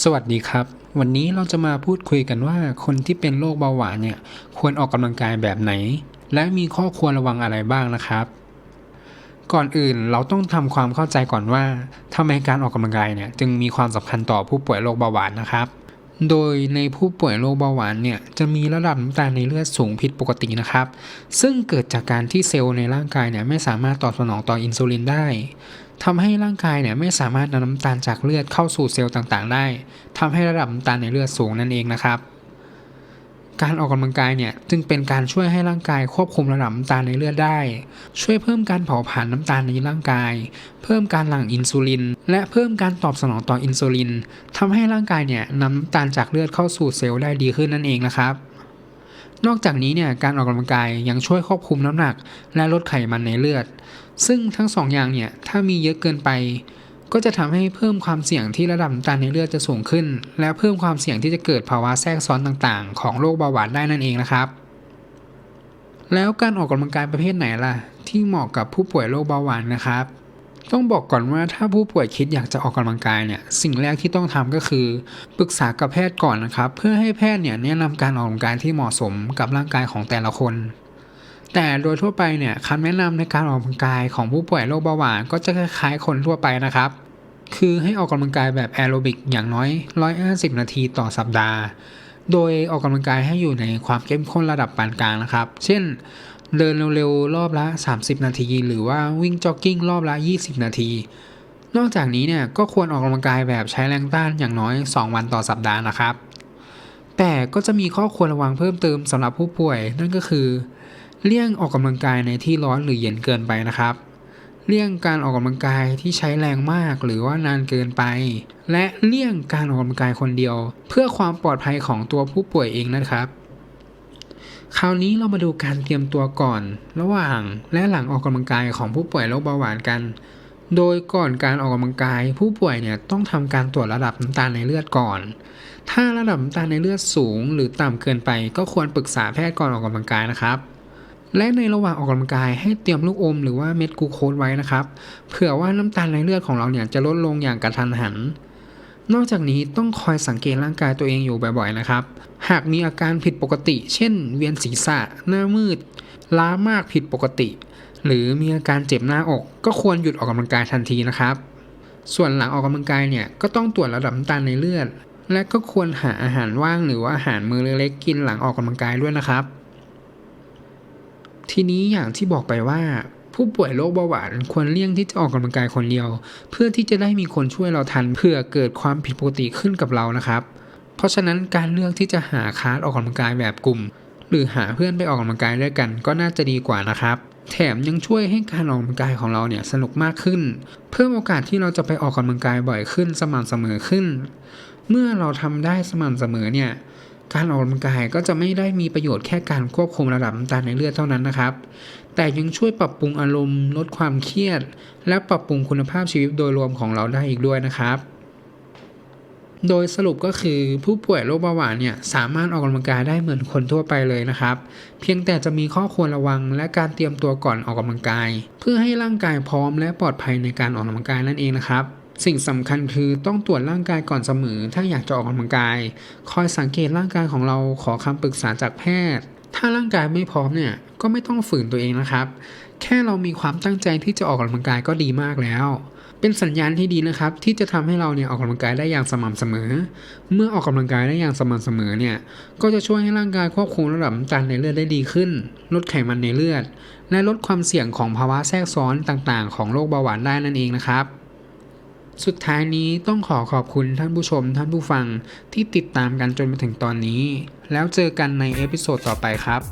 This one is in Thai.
สวัสดีครับ วันนี้เราจะมาพูดคุยกันว่า คนที่เป็นโรคเบาหวานเนี่ย ควรออกกำลังกายแบบไหน และมีข้อควรระวังอะไรบ้างนะครับ ก่อนอื่นเราต้องทำความเข้าใจก่อนว่าทำไมการออกกำลังกายเนี่ยจึงมีความสำคัญต่อผู้ป่วยโรคเบาหวานนะครับ โดยในผู้ป่วยโรคเบาหวานเนี่ยจะมีระดับน้ำตาลในเลือดสูงผิดปกตินะครับ ซึ่งเกิดจากการที่เซลล์ในร่างกายเนี่ยไม่สามารถตอบสนองต่ออินซูลินได้ ทำให้ร่างกายเนี่ยไม่สามารถนำน้ำตาลจากเลือดเข้าสู่เซลล์ต่างๆ ได้ทำให้ระดับน้ำตาลในเลือดสูงนั่นเองนะครับ การออกกำลังกายเนี่ยจึงเป็นการช่วยให้ร่างกายควบคุมระดับน้ำตาลในเลือดได้ ช่วยเพิ่มการเผาผลาญน้ำตาลในร่างกาย เพิ่มการหลั่งอินซูลิน และเพิ่มการตอบสนองต่ออินซูลินทำให้ร่างกายเนี่ยนำน้ำตาลจากเลือดเข้าสู่เซลล์ได้ดีขึ้นนั่นเองนะครับ นอกจากนี้เนี่ยการออกกำลังกายยังช่วยควบคุมน้ำหนัก และลดไขมันในเลือด ซึ่งทั้งสองอย่างเนี่ยถ้ามีเยอะเกินไป ก็จะทำให้เพิ่มความเสี่ยงที่ระดับน้ำตาลในเลือดจะสูงขึ้น และเพิ่มความเสี่ยงที่จะเกิดภาวะแทรกซ้อนต่างๆ ของโรคเบาหวานได้นั่นเองนะครับ แล้วการออกกำลังกายประเภทไหนล่ะ ที่เหมาะกับผู้ป่วยโรคเบาหวานนะครับ ต้องบอกก่อนว่าถ้าผู้ป่วยคิดอยากจะออกกำลังกายเนี่ยสิ่งแรกที่ต้องทำก็คือปรึกษากับแพทย์ก่อนนะครับ เพื่อให้แพทย์เนี่ยแนะนำการออกกำลังกายที่เหมาะสมกับร่างกายของแต่ละคน แต่โดยทั่วไปเนี่ยคำแนะนำในการออกกำลังกายของผู้ป่วยโรคเบาหวานก็จะคล้ายๆคนทั่วไปนะครับ คือให้ออกกำลังกายแบบแอโรบิกอย่างน้อย 150 นาทีต่อสัปดาห์โดยออกกำลังกายให้อยู่ในความเข้มข้นระดับปานกลางนะครับ เช่น เดินเร็วๆ รอบละ 30 นาที หรือว่าวิ่งจ็อกกิ้งรอบละ 20 นาที นอกจากนี้เนี่ยก็ควรออกกำลังกายแบบใช้แรงต้านอย่างน้อย 2 วันต่อสัปดาห์นะครับ แต่ก็จะมีข้อควรระวังเพิ่มเติมสำหรับผู้ป่วย นั่นก็คือ เลี่ยงออกกำลังกายในที่ร้อนหรือเย็นเกินไปนะครับ เลี่ยงการออกกำลังกายที่ใช้แรงมากหรือว่านานเกินไป และเลี่ยงการออกกำลังกายคนเดียว เพื่อความปลอดภัยของตัวผู้ป่วยเองนะครับ คราวนี้เรามาดูการเตรียมตัวก่อน ระหว่างและหลังออกกำลังกายของผู้ป่วยโรคเบาหวานกัน โดยก่อนการออกกำลังกาย ผู้ป่วยเนี่ยต้องทำการตรวจระดับน้ำตาลในเลือดก่อน ถ้าระดับน้ำตาลในเลือดสูง หรือต่ำเกินไป ก็ควรปรึกษาแพทย์ก่อนออกกำลังกายนะครับ และในระหว่างออกกำลังกายให้เตรียมลูกอมหรือว่าเม็ดกูโคสไว้นะครับ เผื่อว่าน้ำตาลในเลือดของเราเนี่ยจะลดลงอย่างกระทันหัน นอกจากนี้ต้องคอยสังเกตร่างกายตัวเองอยู่บ่อยๆนะครับ หากมีอาการผิดปกติ เช่น เวียนศีรษะ หน้ามืด ล้ามากผิดปกติ หรือมีอาการเจ็บหน้าอก ก็ควรหยุดออกกำลังกายทันทีนะครับ ส่วนหลังออกกำลังกายเนี่ยก็ต้องตรวจระดับน้ำตาลในเลือด และก็ควรหาอาหารว่างหรือว่าอาหารมื้อเล็กๆกินหลังออกกำลังกายด้วยนะครับ ทีนี้อย่างที่บอกไปว่า ผู้ป่วยโรคเบาหวานควรเลี่ยงที่จะออกกำลังกายคนเดียว เพื่อที่จะได้มีคนช่วยเราทันเผื่อเกิดความผิดปกติขึ้นกับเรานะครับ เพราะฉะนั้นการเลือกที่จะหาคลาสออกกำลังกายแบบกลุ่ม หรือหาเพื่อนไปออกกำลังกายด้วยกัน ก็น่าจะดีกว่านะครับ แถมยังช่วยให้การออกกำลังกายของเราเนี่ยสนุกมากขึ้น เพิ่มโอกาสที่เราจะไปออกกำลังกายบ่อยขึ้นสม่ำเสมอขึ้น เมื่อเราทำได้สม่ำเสมอเนี่ย การออกกำลังกายก็จะไม่ได้มีประโยชน์แค่การควบคุมระดับน้ำตาลในเลือดเท่านั้นนะครับ แต่ยังช่วยปรับปรุงอารมณ์ ลดความเครียด และปรับปรุงคุณภาพชีวิตโดยรวมของเราได้อีกด้วยนะครับ โดยสรุปก็คือผู้ป่วยโรคเบาหวานเนี่ยสามารถออกกำลังกายได้เหมือนคนทั่วไปเลยนะครับ เพียงแต่จะมีข้อควรระวังและการเตรียมตัวก่อนออกกำลังกาย เพื่อให้ร่างกายพร้อมและปลอดภัยในการออกกำลังกายนั่นเองนะครับ สิ่งสำคัญคือต้องตรวจร่างกายก่อนเสมอ ถ้าอยากจะออกกำลังกาย คอยสังเกตร่างกายของเราขอคำปรึกษาจากแพทย์ ถ้าร่างกายไม่พร้อมเนี่ยก็ไม่ต้องฝืนตัวเองนะครับ แค่เรามีความตั้งใจที่จะออกกำลังกายก็ดีมากแล้วเป็นสัญญาณที่ดีนะครับ ที่จะทำให้เราเนี่ยออกกำลังกายได้อย่างสม่ำเสมอ เมื่อออกกำลังกายได้อย่างสม่ำเสมอเนี่ยก็จะช่วยให้ร่างกายควบคุมระดับน้ำตาลในเลือดได้ดีขึ้น ลดไขมันในเลือด และลดความเสี่ยงของภาวะแทรกซ้อนต่างๆ ของโรคเบาหวานได้นั่นเองนะครับ สุดท้ายนี้ต้องขอขอบคุณท่านผู้ชมท่านผู้ฟังที่ติดตามกันจนมาถึงตอนนี้ แล้วเจอกันในเอพิโซดต่อไปครับ